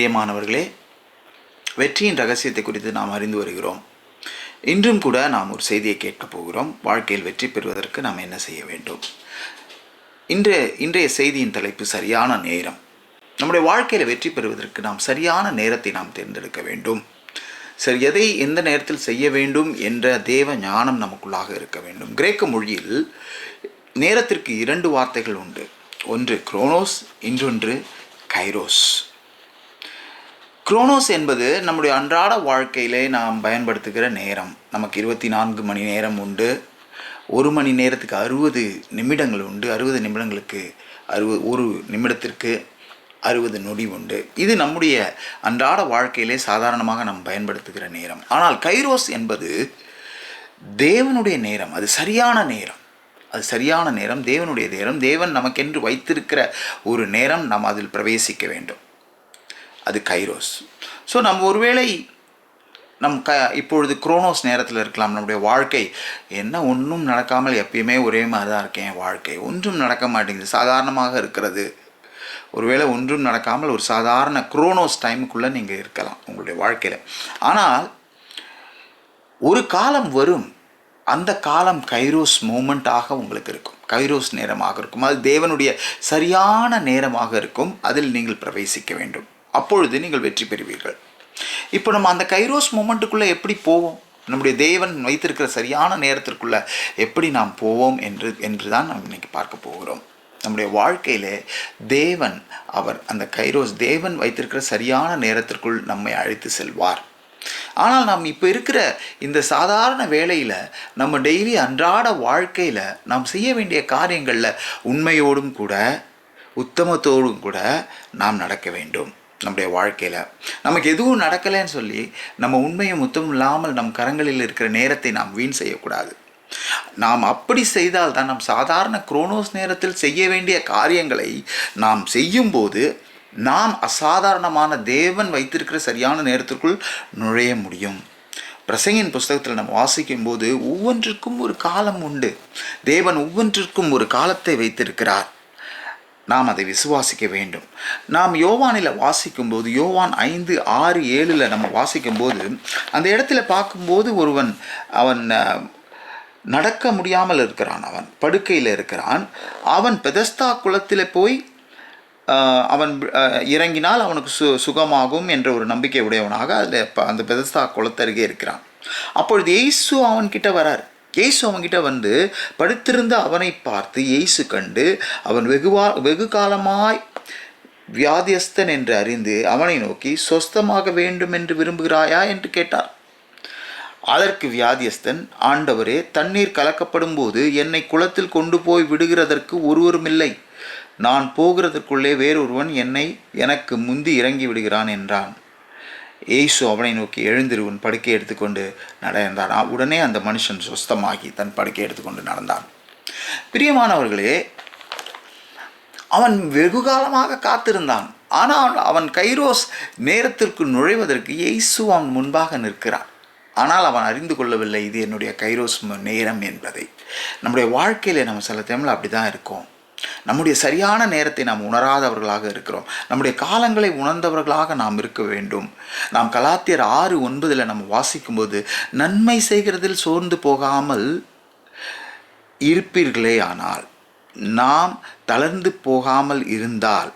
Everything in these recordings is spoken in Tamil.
பிரியமானவர்களே வெற்றியின் ரகசியத்தை குறித்து நாம் அறிந்து வருகிறோம். இன்றும் கூட நாம் ஒரு செய்தியை கேட்கப் போகிறோம். வாழ்க்கையில் வெற்றி பெறுவதற்கு நாம் என்ன செய்ய வேண்டும்? இன்று இன்றைய செய்தியின் தலைப்பு சரியான நேரம். நம்முடைய வாழ்க்கையில் வெற்றி பெறுவதற்கு நாம் சரியான நேரத்தை நாம் தேர்ந்தெடுக்க வேண்டும். சரி எதை எந்த நேரத்தில் செய்ய வேண்டும் என்ற தேவ ஞானம் நமக்குள்ளாக இருக்க வேண்டும். கிரேக்க மொழியில் நேரத்திற்கு இரண்டு வார்த்தைகள் உண்டு. ஒன்று குரோனோஸ் இன்னொன்று கைரோஸ். குரோனோஸ் என்பது நம்முடைய அன்றாட வாழ்க்கையிலே நாம் பயன்படுத்துகிற நேரம். நமக்கு இருபத்தி நான்கு மணி நேரம் உண்டு. ஒரு மணி நேரத்துக்கு அறுபது நிமிடங்கள் உண்டு. அறுபது நிமிடங்களுக்கு அறுபது ஒரு நிமிடத்திற்கு அறுபது நொடி உண்டு. இது நம்முடைய அன்றாட வாழ்க்கையிலே சாதாரணமாக நாம் பயன்படுத்துகிற நேரம். ஆனால் கைரோஸ் என்பது தேவனுடைய நேரம். அது சரியான நேரம். அது சரியான நேரம் தேவனுடைய நேரம். தேவன் நமக்கென்று வைத்திருக்கிற ஒரு நேரம் நாம் அதில் பிரவேசிக்க வேண்டும். அது கைரோஸ். ஸோ நம்ம ஒருவேளை நம் க இப்பொழுது குரோனோஸ் நேரத்தில் இருக்கலாம் நம்முடைய வாழ்க்கை. என்ன ஒன்றும் நடக்காமல் எப்பயுமே ஒரே மாதிரி தான் இருக்கேன் என் வாழ்க்கை. ஒன்றும் நடக்க மாட்டேங்குது சாதாரணமாக இருக்கிறது. ஒருவேளை ஒன்றும் நடக்காமல் ஒரு சாதாரண குரோனோஸ் டைமுக்குள்ளே நீங்கள் இருக்கலாம் உங்களுடைய வாழ்க்கையில். ஆனால் ஒரு காலம் வரும் அந்த காலம் கைரோஸ் மூமெண்ட்டாக உங்களுக்கு இருக்கும். கைரோஸ் நேரமாக இருக்கும். அது தேவனுடைய சரியான நேரமாக இருக்கும். அதில் நீங்கள் பிரவேசிக்க வேண்டும். அப்பொழுது நீங்கள் வெற்றி பெறுவீர்கள். இப்போ நம்ம அந்த கைரோஸ் மூமெண்ட்டுக்குள்ளே எப்படி போவோம்? நம்முடைய தேவன் வைத்திருக்கிற சரியான நேரத்திற்குள்ளே எப்படி நாம் போவோம் என்று என்று தான் நாம் இன்னைக்கு பார்க்க போகிறோம். நம்முடைய வாழ்க்கையிலே தேவன் அவர் அந்த கைரோஸ் தேவன் வைத்திருக்கிற சரியான நேரத்திற்குள் நம்மை அழைத்து செல்வார். ஆனால் நாம் இப்போ இருக்கிற இந்த சாதாரண வேலையில் நம்ம டெய்லி அன்றாட வாழ்க்கையில் நாம் செய்ய வேண்டிய காரியங்களில் உண்மையோடும் கூட உத்தமத்தோடும் கூட நாம் நடக்க வேண்டும். நம்முடைய வாழ்க்கையில். நமக்கு எதுவும் நடக்கலைன்னு சொல்லி நம்ம உண்மையும் முத்தம் இல்லாமல் நம் கரங்களில் இருக்கிற நேரத்தை நாம் வீண் செய்யக்கூடாது. நாம் அப்படி செய்தால் தான் நம் சாதாரண குரோனோஸ் நேரத்தில் செய்ய வேண்டிய காரியங்களை நாம் செய்யும்போது நாம் அசாதாரணமான தேவன் வைத்திருக்கிற சரியான நேரத்திற்குள் நுழைய முடியும். பிரசங்கின் புஸ்தகத்தில் நம்ம வாசிக்கும்போது ஒவ்வொன்றிற்கும் ஒரு காலம் உண்டு. தேவன் ஒவ்வொன்றிற்கும் ஒரு காலத்தை வைத்திருக்கிறார். நாம் அதை விசுவாசிக்க வேண்டும். நாம் யோவானில் வாசிக்கும்போது யோவான் ஐந்து ஆறு ஏழில் நம்ம வாசிக்கும்போது அந்த இடத்துல பார்க்கும்போது ஒருவன் அவன் நடக்க முடியாமல் இருக்கிறான் அவன் படுக்கையில் இருக்கிறான். அவன் பெதஸ்தா குளத்தில் போய் அவன் இறங்கினால் அவனுக்கு சு சுகமாகும் என்ற ஒரு நம்பிக்கை உடையவனாக அதில் அந்த பெதஸ்தா குளத்தருகே இருக்கிறான். அப்பொழுது எய்சு அவன்கிட்ட வரார் இயேசு அவன்கிட்ட வந்து படுத்திருந்த அவனை பார்த்து இயேசு கண்டு அவன் வெகுவா வெகு காலமாய் வியாதியஸ்தன் என்று அறிந்து அவனை நோக்கி சொஸ்தமாக வேண்டும் என்று விரும்புகிறாயா? என்று கேட்டார். அதற்கு வியாதியஸ்தன் ஆண்டவரே தண்ணீர் கலக்கப்படும் போது என்னை குளத்தில் கொண்டு போய் விடுகிறதற்கு ஒருவரும் இல்லை நான் போகிறதற்குள்ளே வேறொருவன் என்னை எனக்கு முந்தி இறங்கி விடுகிறான் என்றான். ஏசு அவனை நோக்கி எழுந்திருவன் படுக்கை எடுத்துக்கொண்டு நடந்தான் உடனே அந்த மனுஷன் சுஸ்தமாகி தன் படுக்கை எடுத்துக்கொண்டு நடந்தான். பிரியமானவர்களே அவன் வெகு காலமாக காத்திருந்தான். ஆனால் அவன் கைரோஸ் நேரத்திற்கு நுழைவதற்கு இயேசு அவன் முன்பாக நிற்கிறான். ஆனால் அவன் அறிந்து கொள்ளவில்லை இது என்னுடைய கைரோஸ் நேரம் என்பதை. நம்முடைய வாழ்க்கையில் நம்ம சில டைமில் அப்படி தான் இருக்கோம். நம்முடைய சரியான நேரத்தை நாம் உணராதவர்களாக இருக்கிறோம். நம்முடைய காலங்களை உணர்ந்தவர்களாக நாம் இருக்க வேண்டும். நாம் கலாத்தியர் ஆறு ஒன்பதில் நம்ம வாசிக்கும்போது நன்மை செய்கிறதில் சோர்ந்து போகாமல் இருப்பீர்களே ஆனால் நாம் தளர்ந்து போகாமல் இருந்தால்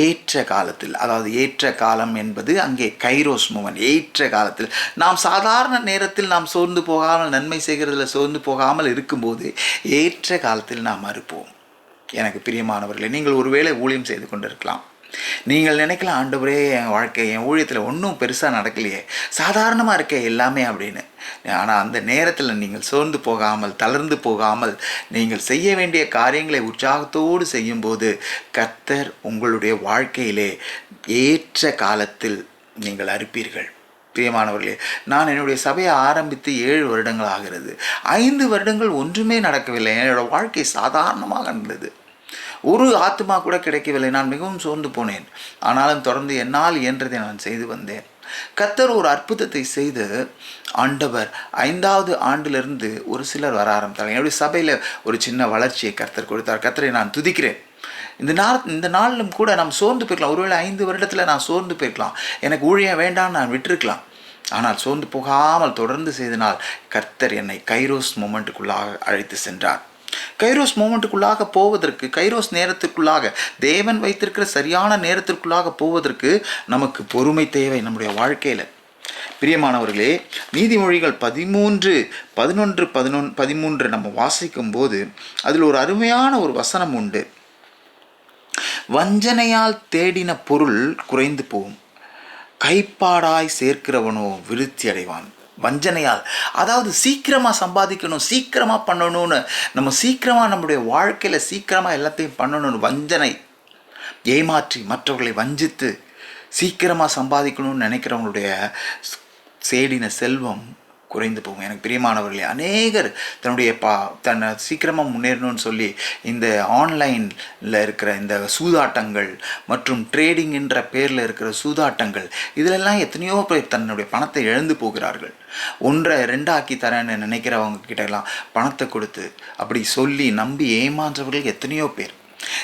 ஏற்ற காலத்தில் அதாவது ஏற்ற காலம் என்பது அங்கே கைரோஸ் மூவன் ஏற்ற காலத்தில். நாம் சாதாரண நேரத்தில் நாம் சோர்ந்து போகாமல் நன்மை செய்கிறதில் சோர்ந்து போகாமல் இருக்கும்போது ஏற்ற காலத்தில் நாம் மறுப்போம் எனக்கு பிரியமானவர்களே நீங்கள் ஒருவேளை ஊழியம் செய்து கொண்டிருக்கலாம். நீங்கள் நினைக்கலாம் ஆண்டவரே என் வாழ்க்கை என் ஊழியத்தில் ஒன்றும் பெருசாக நடக்கலையே. சாதாரணமாக இருக்க எல்லாமே அப்படின்னு. ஆனால் அந்த நேரத்தில் நீங்கள் சோர்ந்து போகாமல் தளர்ந்து போகாமல் நீங்கள் செய்ய வேண்டிய காரியங்களை உற்சாகத்தோடு செய்யும்போது கர்த்தர் உங்களுடைய வாழ்க்கையிலே ஏற்ற காலத்தில் நீங்கள் அறுப்பீர்கள். பிரியமானவர்களே நான் என்னுடைய சபையை ஆரம்பித்து ஏழு வருடங்கள் ஆகிறது. ஐந்து வருடங்கள் ஒன்றுமே நடக்கவில்லை. என்னோடய வாழ்க்கை சாதாரணமாக இருந்தது. ஒரு ஆத்மா கூட கிடைக்கவில்லை. நான் மிகவும் சோர்ந்து போனேன். ஆனாலும் தொடர்ந்து என்னால் இயன்றதை நான் செய்து வந்தேன். கத்தர் ஒரு அற்புதத்தை செய்து ஆண்டவர் ஐந்தாவது ஆண்டிலிருந்து ஒரு சிலர் வர ஆரம்பித்தார். என்னுடைய சபையில் ஒரு சின்ன வளர்ச்சியை கர்த்தர் கொடுத்தார். கர்த்தரை நான் துதிக்கிறேன். இந்த நாள் இந்த நாளிலும் கூட நாம் சோர்ந்து போயிருக்கலாம் ஒருவேளை ஐந்து வருடத்தில் நான் சோர்ந்து போயிருக்கலாம் எனக்கு ஊழியம் வேண்டாம்னு நான் விட்டுருக்கலாம். ஆனால் சோர்ந்து போகாமல் தொடர்ந்து செய்தனால் கர்த்தர் என்னை கைரோஸ் மூமெண்ட்டுக்குள்ளாக அழைத்து சென்றார். கைரோஸ் மூமெண்ட்டுக்குள்ளாக போவதற்கு கைரோஸ் நேரத்திற்குள்ளாக தேவன் வைத்திருக்கிற சரியான நேரத்திற்குள்ளாக போவதற்கு நமக்கு பொறுமை தேவை நம்முடைய வாழ்க்கையில். பிரியமானவர்களே நீதிமொழிகள் பதிமூன்று பதினொன்று பதினொன் பதிமூன்று நம்ம வாசிக்கும் போது அதில் ஒரு அருமையான ஒரு வசனம் உண்டு. வஞ்சனையால் தேடின பொருள் குறைந்து போகும். கைப்பாடாய் சேர்க்கிறவனோ விருத்தி அடைவான். வஞ்சனையால். அதாவது சீக்கிரமாக சம்பாதிக்கணும் சீக்கிரமாக பண்ணணும்னு. நம்ம சீக்கிரமாக நம்முடைய வாழ்க்கையில் சீக்கிரமாக எல்லாத்தையும் பண்ணணும்னு வஞ்சனை. ஏமாற்றி மற்றவர்களை வஞ்சித்து சீக்கிரமாக சம்பாதிக்கணும்னு நினைக்கிறவங்களுடைய சேடின செல்வம் குறைந்து போகும். எனக்கு பிரியமானவர்களே அநேகர் தன்னுடைய பா தன்னை சீக்கிரமாக முன்னேறணும்னு சொல்லி இந்த ஆன்லைனில் இருக்கிற இந்த சூதாட்டங்கள் மற்றும் ட்ரேடிங் என்ற பேரில் இருக்கிற சூதாட்டங்கள் இதிலெல்லாம் எத்தனையோ பேர் தன்னுடைய பணத்தை இழந்து போகிறார்கள். ஒன்றை ரெண்டாக்கி தரேன்னு நினைக்கிறவங்க கிட்டலாம் பணத்தை கொடுத்து அப்படி சொல்லி நம்பி ஏமாற்றவர்கள் எத்தனையோ பேர்.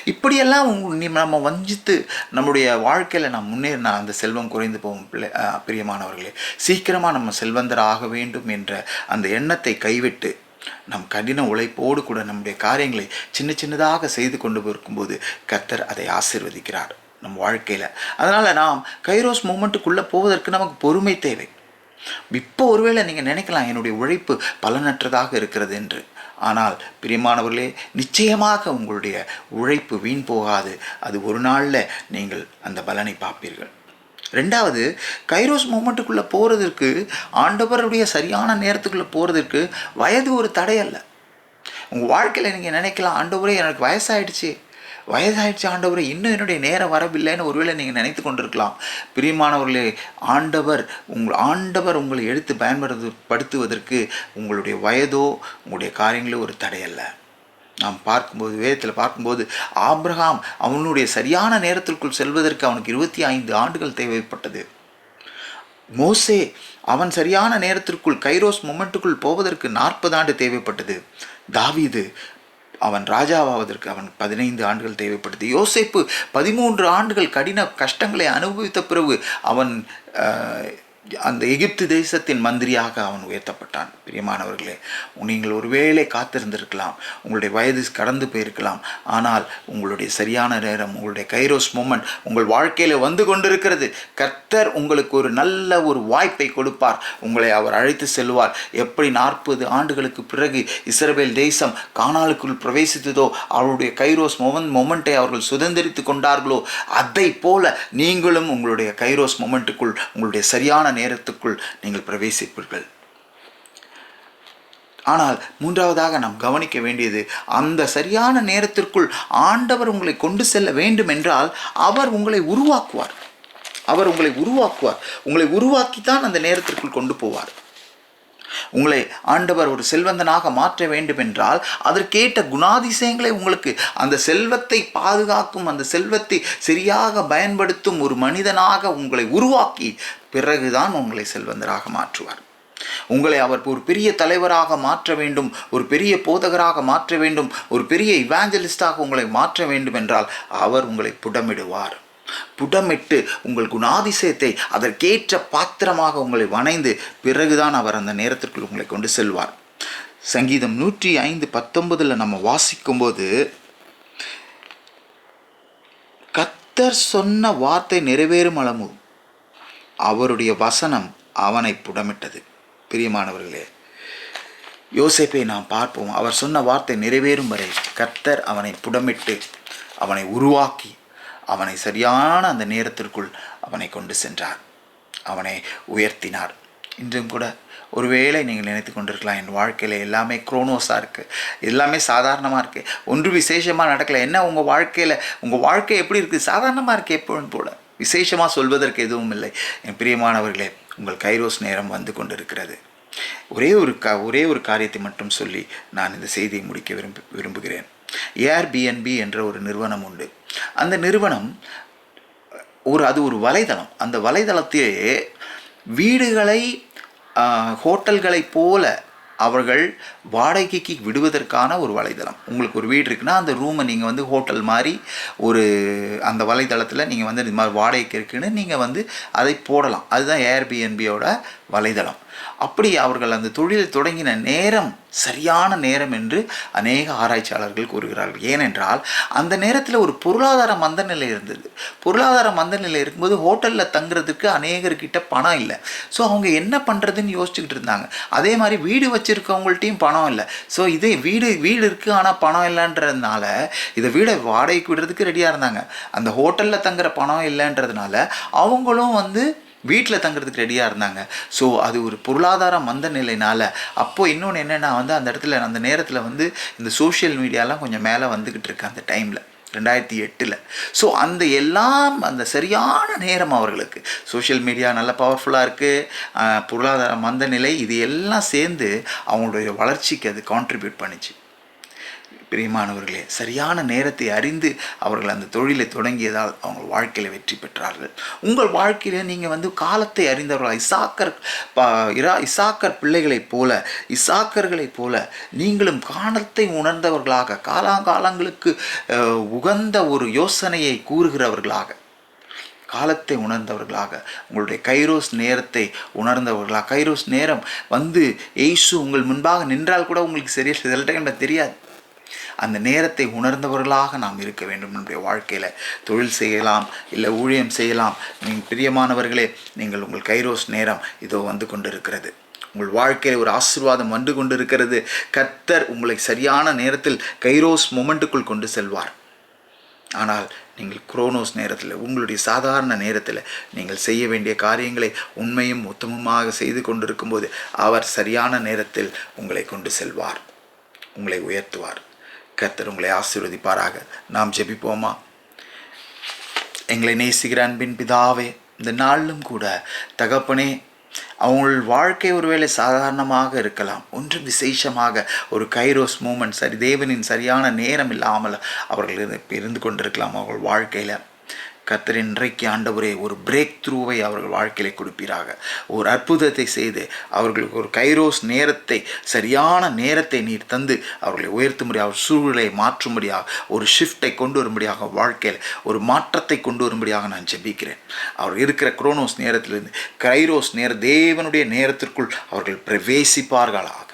இப்படியெல்லாம் நீ- நம்ம வஞ்சித்து நம்முடைய வாழ்க்கையில் நாம் முன்னேறினா அந்த செல்வம் குறைந்து போகும் பிள்ளை பிரியமானவர்களே சீக்கிரமாக நம்ம செல்வந்தர் ஆக வேண்டும் என்ற அந்த எண்ணத்தை கைவிட்டு நம் கடின உழைப்போடு கூட நம்முடைய காரியங்களை சின்ன சின்னதாக செய்து கொண்டு இருக்கும்போது கத்தர் அதை ஆசிர்வதிக்கிறார் நம் வாழ்க்கையில். அதனால் நாம் கைரோஸ் மூமெண்ட்டுக்குள்ளே போவதற்கு நமக்கு பொறுமை தேவை. இப்போ ஒருவேளை நீங்கள் நினைக்கலாம் என்னுடைய உழைப்பு பலனற்றதாக இருக்கிறது என்று. ஆனால் பிரியமானவர்களே நிச்சயமாக உங்களுடைய உழைப்பு வீண் போகாது. அது ஒரு நாளில் நீங்கள் அந்த பலனை பார்ப்பீர்கள். ரெண்டாவது கைரோஸ் மூமெண்ட்டுக்குள்ளே போகிறதுக்கு ஆண்டவருடைய சரியான நேரத்துக்குள்ளே போகிறதுக்கு வயது ஒரு தடையல்ல உங்கள் வாழ்க்கையில் நீங்கள் நினைக்கலாம் ஆண்டவரே எனக்கு வயசாகிடுச்சு வயதாயிடுச்சு ஆண்டவரை இன்னும் என்னுடைய நேரம் வரவில்லைன்னு ஒருவேளை நீங்கள் நினைத்து கொண்டிருக்கலாம். பிரியமானவர்களே ஆண்டவர் உங்கள் ஆண்டவர் உங்களை எடுத்து பயன்படுத்து படுத்துவதற்கு உங்களுடைய வயதோ உங்களுடைய காரியங்களோ ஒரு தடையல்ல நாம் பார்க்கும்போது வேதத்தில் பார்க்கும்போது ஆப்ரஹாம் அவனுடைய சரியான நேரத்திற்குள் செல்வதற்கு அவனுக்கு இருபத்தி ஐந்து ஆண்டுகள் தேவைப்பட்டது. மோசே அவன் சரியான நேரத்திற்குள் கைரோஸ் மொமெண்ட்டுக்குள் போவதற்கு நாற்பது ஆண்டு தேவைப்பட்டது. தாவீது அவன் ராஜாவாவதற்கு அவன் பதினைந்து ஆண்டுகள் தேவைப்படுது. யோசிப்பு பதிமூன்று ஆண்டுகள் கடின கஷ்டங்களை அனுபவித்த பிறகு அவன் அந்த எகிப்து தேசத்தின் மந்திரியாக அவன் உயர்த்தப்பட்டான். பிரியமானவர்களே நீங்கள் ஒருவேளை காத்திருந்திருக்கலாம். உங்களுடைய வயது கடந்து போயிருக்கலாம். ஆனால் உங்களுடைய சரியான நேரம் உங்களுடைய கைரோஸ் மூமெண்ட் உங்கள் வாழ்க்கையில் வந்து கொண்டிருக்கிறது. கர்த்தர் உங்களுக்கு ஒரு நல்ல ஒரு வாய்ப்பை கொடுப்பார். உங்களை அவர் அழைத்து செல்வார். எப்படி நாற்பது ஆண்டுகளுக்கு பிறகு இஸ்ரவேல் தேசம் கானாலுக்குள் பிரவேசித்ததோ அவருடைய கைரோஸ் மொமன் மொமெண்ட்டை அவர்கள் சுதந்திரித்து கொண்டார்களோ அதை போல நீங்களும் உங்களுடைய கைரோஸ் மொமெண்ட்டுக்குள் உங்களுடைய சரியான நேரத்துக்குள் நீங்கள் பிரவேசிப்பீர்கள். ஆனால் மூன்றாவதாக நாம் கவனிக்க வேண்டியது அந்த சரியான நேரத்திற்குள் ஆண்டவர் உங்களை கொண்டு செல்ல வேண்டும் என்றால் அவர் உங்களை உருவாக்குவார். அவர் உங்களை உருவாக்குவார். உங்களை உருவாக்கித்தான் அந்த நேரத்திற்குள் கொண்டு போவார். உங்களை ஆண்டவர் ஒரு செல்வந்தனாக மாற்ற வேண்டும் என்றால் அதற்கேற்ற குணாதிசயங்களை உங்களுக்கு அந்த செல்வத்தை பாதுகாக்கும் அந்த செல்வத்தை சரியாக பயன்படுத்தும் ஒரு மனிதனாக உங்களை உருவாக்கி பிறகுதான் உங்களை செல்வந்தராக மாற்றுவார். உங்களை அவர் ஒரு பெரிய தலைவராக மாற்ற வேண்டும் ஒரு பெரிய போதகராக மாற்ற வேண்டும் ஒரு பெரிய இவாஞ்சலிஸ்டாக உங்களை மாற்ற வேண்டும் என்றால் அவர் உங்களை புடமிடுவார். புடமிட்டு உங்கள் குணாதிசயத்தை அதற்கேற்ற பாத்திரமாக உங்களை வணைந்து பிறகுதான் அவர் அந்த நேரத்திற்குள் உங்களை கொண்டு செல்வார். சங்கீதம் நூற்றி ஐந்து பத்தொன்பதில் நம்ம வாசிக்கும்போது கத்தர் சொன்ன வார்த்தை நிறைவேறும் அளவு. அவருடைய வசனம் அவனை புடமிட்டது. பிரியமானவர்களே யோசேப்பை நாம் பார்ப்போம். அவர் சொன்ன வார்த்தை நிறைவேறும் வரை கர்த்தர் அவனை புடமிட்டு அவனை உருவாக்கி அவனை சரியான அந்த நேரத்திற்குள் அவனை கொண்டு சென்றார். அவனை உயர்த்தினார். இன்றும் கூட ஒருவேளை நீங்கள் நினைத்து கொண்டிருக்கலாம் என் வாழ்க்கையில் எல்லாமே குரோனோஸாக இருக்குது எல்லாமே சாதாரணமாக இருக்குது ஒன்று விசேஷமாக நடக்கலை என்ன உங்கள் வாழ்க்கையில் உங்கள் வாழ்க்கை எப்படி இருக்குது சாதாரணமாக இருக்குது எப்பொழுதும் கூட விசேஷமாக சொல்வதற்கு எதுவும் இல்லை. என் பிரியமானவர்களே உங்கள் கைரோஸ் நேரம் வந்து கொண்டிருக்கிறது. ஒரே ஒரு கா ஒரே ஒரு காரியத்தை மட்டும் சொல்லி நான் இந்த செய்தியை முடிக்க விரும்பு விரும்புகிறேன். ஏஆர்பிஎன்பி என்ற ஒரு நிறுவனம் உண்டு. அந்த நிறுவனம் ஒரு அது ஒரு வலைதளம். அந்த வலைதளத்திலே வீடுகளை ஹோட்டல்களைப் போல அவர்கள் வாடகைக்கு விடுவதற்கான ஒரு வலைதளம். உங்களுக்கு ஒரு வீடு இருக்குன்னா அந்த ரூமை நீங்கள் வந்து ஹோட்டல் மாதிரி ஒரு அந்த வலைதளத்தில் நீங்கள் வந்து இது மாதிரி வாடகைக்கு இருக்குன்னு நீங்கள் வந்து அதை போடலாம். அதுதான் ஏர்பிஎன்பியோட வலைதளம். அப்படி அவர்கள் அந்த தொழில் தொடங்கின நேரம் சரியான நேரம் என்று அநேக ஆராய்ச்சியாளர்கள் கூறுகிறார்கள். ஏனென்றால் அந்த நேரத்தில் ஒரு பொருளாதார மந்த நிலை இருந்தது. பொருளாதார மந்த நிலை இருக்கும்போது ஹோட்டலில் தங்குறதுக்கு அநேகர்கிட்ட பணம் இல்லை. ஸோ அவங்க என்ன பண்ணுறதுன்னு யோசிச்சுக்கிட்டு இருந்தாங்க. அதே மாதிரி வீடு வச்சுருக்கவங்கள்ட்டையும் பணம் இல்லை. ஸோ இதே வீடு வீடு இருக்குது ஆனால் பணம் இல்லைன்றதுனால இதை வீடை வாடகைக்கு விடுறதுக்கு ரெடியாக இருந்தாங்க. அந்த ஹோட்டலில் தங்குற பணம் இல்லைன்றதுனால அவங்களும் வந்து வீட்டில் தங்குறதுக்கு ரெடியாக இருந்தாங்க. ஸோ அது ஒரு பொருளாதார மந்த நிலைனால அப்போது இன்னொன்று என்னென்னா வந்து அந்த இடத்துல அந்த நேரத்தில் வந்து இந்த சோஷியல் மீடியாலாம் கொஞ்சம் மேலே வந்துக்கிட்டு இருக்கு அந்த டைமில் ரெண்டாயிரத்தி எட்டில். ஸோ அந்த எல்லாம் அந்த சரியான நேரம் அவர்களுக்கு. சோஷியல் மீடியா நல்ல பவர்ஃபுல்லாக இருக்குது பொருளாதார மந்த நிலை இது எல்லாம் சேர்ந்து அவங்களுடைய வளர்ச்சிக்கு அது கான்ட்ரிபியூட் பண்ணிச்சு. பிரியமானவர்களே சரியான நேரத்தை அறிந்து அவர்கள் அந்த தொழிலை தொடங்கியதால் அவங்க வாழ்க்கையில் வெற்றி பெற்றார்கள். உங்கள் வாழ்க்கையில் நீங்கள் வந்து காலத்தை அறிந்தவர்கள்? இசாக்கர் பா இரா இசாக்கர் பிள்ளைகளைப் போல இசாக்கர்களைப் போல நீங்களும் காலத்தை உணர்ந்தவர்களாக காலாங்காலங்களுக்கு உகந்த ஒரு யோசனையை கூறுகிறவர்களாக காலத்தை உணர்ந்தவர்களாக உங்களுடைய கைரோஸ் நேரத்தை உணர்ந்தவர்களாக கைரோஸ் நேரம் வந்து எய்சு உங்கள் முன்பாக நின்றால் கூட உங்களுக்கு சரியாக சில டைமில் தெரியாது. அந்த நேரத்தை உணர்ந்தவர்களாக நாம் இருக்க வேண்டும் நம்முடைய வாழ்க்கையில். தொழில் செய்யலாம் இல்லை ஊழியம் செய்யலாம். நீங்கள் பிரியமானவர்களே நீங்கள் உங்கள் கைரோஸ் நேரம் இதோ வந்து கொண்டிருக்கிறது. உங்கள் வாழ்க்கையில் ஒரு ஆசீர்வாதம் வந்து கொண்டிருக்கிறது. கத்தர் உங்களை சரியான நேரத்தில் கைரோஸ் மொமெண்ட்டுக்குள் கொண்டு செல்வார். ஆனால் நீங்கள் குரோனோஸ் நேரத்தில் உங்களுடைய சாதாரண நேரத்தில் நீங்கள் செய்ய வேண்டிய காரியங்களை உண்மையும் உத்தமமாக செய்து கொண்டிருக்கும்போது அவர் சரியான நேரத்தில் உங்களை கொண்டு செல்வார். உங்களை உயர்த்துவார். கர்த்தர் உங்களை ஆசீர்வதிப்பாராக. நாம் ஜெபிப்போமா? எங்களை நேசிக்கிற அன்பின் பிதாவே இந்த நாளிலும் கூட தகப்பனே அவங்கள் வாழ்க்கை ஒருவேளை சாதாரணமாக இருக்கலாம். ஒன்றும் விசேஷமாக ஒரு கைரோஸ் மூமெண்ட் சரி தேவனின் சரியான நேரம் இல்லாமல் அவர்கள் இருந்து கொண்டிருக்கலாம் அவர்கள் வாழ்க்கையில். கத்தர் இன்றைக்கு ஆண்டவரே ஒரு பிரேக் த்ரூவை அவர்கள் வாழ்க்கையில கொடுப்பீராக. ஒரு அற்புதத்தை செய்து அவர்களுக்கு ஒரு கைரோஸ் நேரத்தை சரியான நேரத்தை நீர் தந்து அவர்களை உயர்த்தும்படியாக ஒரு சூழலை மாற்றும்படியாக ஒரு ஷிஃப்டை கொண்டு வரும்படியாக வாழ்க்கையில் ஒரு மாற்றத்தை கொண்டு வரும்படியாக நான் ஜெபிக்கிறேன். அவர் இருக்கிற குரோனோஸ் நேரத்திலிருந்து கைரோஸ் நேர தேவனுடைய நேரத்திற்குள் அவர்கள் பிரவேசிப்பார்களாக.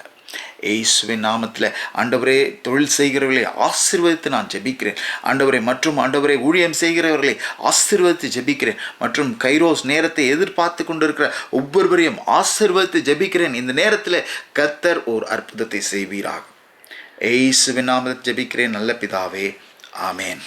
இயேசுவின் நாமத்தில். ஆண்டவரே தொழில் செய்கிறவர்களை ஆசிர்வதித்து நான் ஜெபிக்கிறேன். ஆண்டவரை மற்றும் ஆண்டவரை ஊழியம் செய்கிறவர்களை ஆசிர்வதித்து ஜெபிக்கிறேன். மற்றும் கைரோஸ் நேரத்தை எதிர்பார்த்து கொண்டிருக்கிற ஒவ்வொருவரையும் ஆசிர்வதித்து ஜெபிக்கிறேன். இந்த நேரத்தில் கத்தர் ஓர் அற்புதத்தை செய்வீராக. இயேசுவின் நாமத்தில் ஜெபிக்கிறேன். நல்ல பிதாவே ஆமேன்.